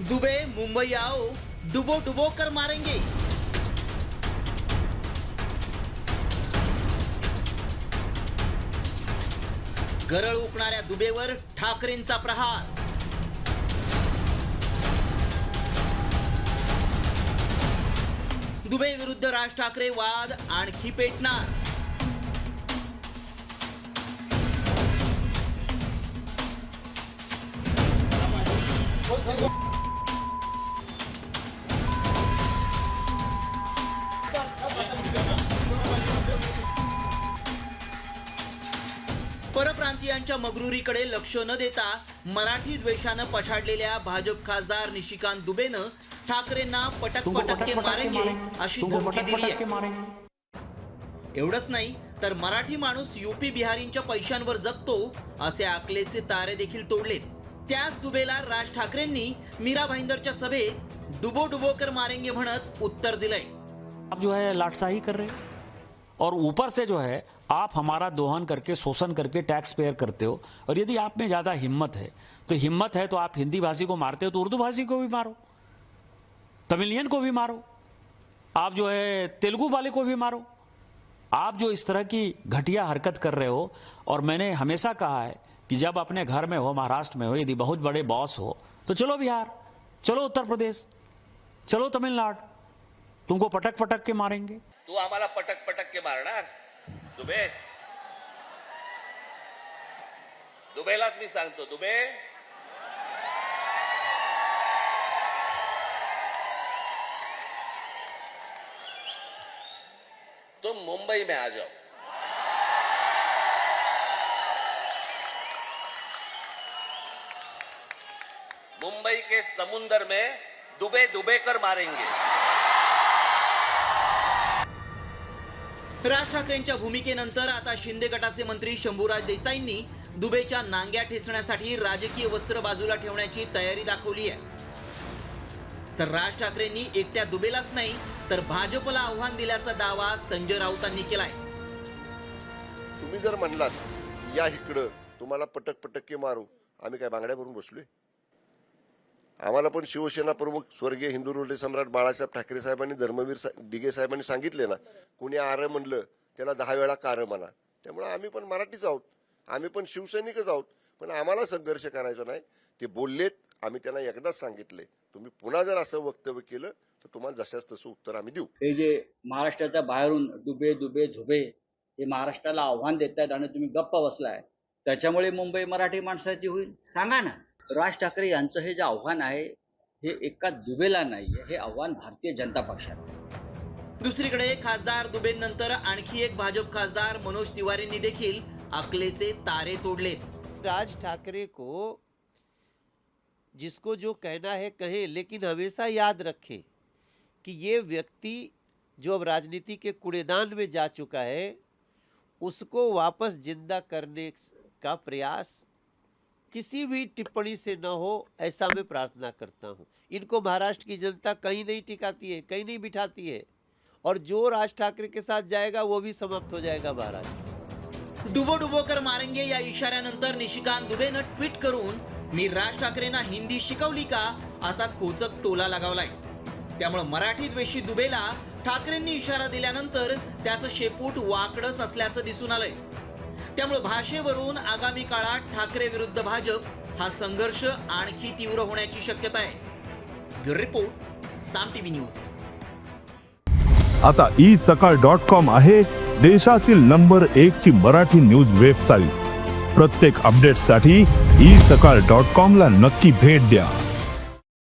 दुबे मुंबई आओ डुबो डुबो कर मारेंगे। गरळ उकणाऱ्या दुबेवर ठाकरेंचा प्रहार। दुबे विरुद्ध राज ठाकरे वाद आणखी पेटणार। परप्रांतीयांच्या मगरुरीकडे लक्ष न देता मराठी द्वेषानं पछाडलेल्या भाजप खासदार निशिकांत दुबेनं ठाकरेंना पटक तुमको पटक के पटक पटक के मारेंगे अशी धमकी दिली आहे एवढंच नाही तर मराठी माणूस युपी बिहारींच्या पैशांवर जगतो असे आकलेचे तारे देखील तोडलेत. त्याच दुबेला राज ठाकरेंनी मीरा भाईंदरच्या सभेत डुबो डुबो कर मारेंगे म्हणत उत्तर दिलंय. आप जो है लाटसाही कर रहे हो. और ऊपर से जो है, आप हमारा दोहन करके, शोषण करके टैक्स पेयर करते हो। और यदि आप में ज़्यादा हिम्मत है तो हिम्मत है तो आप हिंदी भाषी को मारते हो तो उर्दू भाषी को भी मारो, तमिलियन को भी मारो, आप जो है तेलुगु वाले को भी मारो। आप जो इस तरह की घटिया हरकत कर रहे हो, और मैंने हमेशा कहा है कि जब अपने घर में हो, महाराष्ट्र में हो, यदि बहुत बड़े बॉस हो तो चलो बिहार, चलो उत्तर प्रदेश, चलो तमिलनाडु, तुमको पटक पटक के मारेंगे। तू आम्हाला पटक पटक के मारणार? दुबे. दुबेलाच मी सांगतो दुबे. तुम मुंबई में आ जाओ. मुंबई के समुंदर में दुबे दुबे कर मारेंगे. राज ठाकरेंच्या भूमिकेनंतर आता शिंदे गटाचे मंत्री शंभूराज देसाईंनी दुबेच्या नांग्या ठेचण्यासाठी राजकीय वस्त्र बाजूला ठेवण्याची तयारी दाखवली आहे. तर राज ठाकरेंनी एकट्या दुबेलाच नाही तर भाजपला आव्हान दिल्याचा दावा संजय राऊतांनी केलाय. तुम्ही जर म्हणलात या इकडं तुम्हाला पटक पटक्के मारू आम्ही काय बांगड्या भरून बसलोय? आम्हाला पण शिवसेना प्रमुख स्वर्गीय हिंदू रोडे सम्राट बाळासाहेब ठाकरे साहेबांनी धर्मवीर सा- दिघे साहेबांनी सांगितले ना कुणी आर म्हणलं त्याला दहा वेळा कार म्हणा. त्यामुळे आम्ही पण मराठीच आहोत. आम्ही पण शिवसैनिकच आहोत. पण आम्हाला संघर्ष करायचा नाही. ते बोललेत आम्ही त्यांना एकदाच सांगितले. तुम्ही पुन्हा जर असं वक्तव्य केलं तर तुम्हाला जशाच तसं उत्तर आम्ही देऊ. हे जे महाराष्ट्राच्या बाहेरून दुबे दुबे झुबे हे महाराष्ट्राला आव्हान देत आहेत आणि तुम्ही गप्प बसलाय. त्याच्यामुळे मुंबई मराठी माणसाची होईल? सांगा ना. राज ठाकरे यांचं हे जे आव्हान आहे हे एका दुबेला नाही हे आव्हान भारतीय जनता पक्षाला. दुसरीकडे खासदार दुबेंनंतर आणखी एक भाजप खासदार मनोज तिवारींनी देखील अकलेचे तारे तोडलेत राज ठाकरे को जिसको जो कहना है कहे लेकिन हमेशा याद रखें कि ये व्यक्ति जो अब राजनीति के कूड़ेदान में जा चुका है उसको वापस जिंदा करने का प्रयास किसी भी टिप्पणी से न हो ऐसा मैं प्रार्थना करता हूँ। इनको महाराष्ट्र की जनता कहीं नहीं टिकाती है कहीं नहीं बिठाती है। और जो राज ठाकरे के साथ जाएगा वो भी समाप्त हो जाएगा महाराष्ट्र डुबो डुबो कर मारेंगे या इशाऱ्यानंतर निशिकांत दुबेनं ट्विट करून मी राज ठाकरेंना हिंदी शिकवली का असा खोचक टोला लगावलाय. त्यामुळे मराठी द्वेषी दुबेला ठाकरेंनी इशारा दिल्यानंतर त्याचं शेपूट वाकडच असल्याचं दिसून आलंय. त्यामुळे भाषेवरून आगामी काळात ठाकरे विरुद्ध भाजप हा संघर्ष आणखी तीव्र होण्याची शक्यता आहे. Bureau report Saam TV news. आता ई सकाळ डॉट कॉम आहे देशातील नंबर एक ची मराठी न्यूज वेबसाईट. प्रत्येक अपडेटसाठी ई सकाळ डॉट कॉम ला नक्की भेट द्या.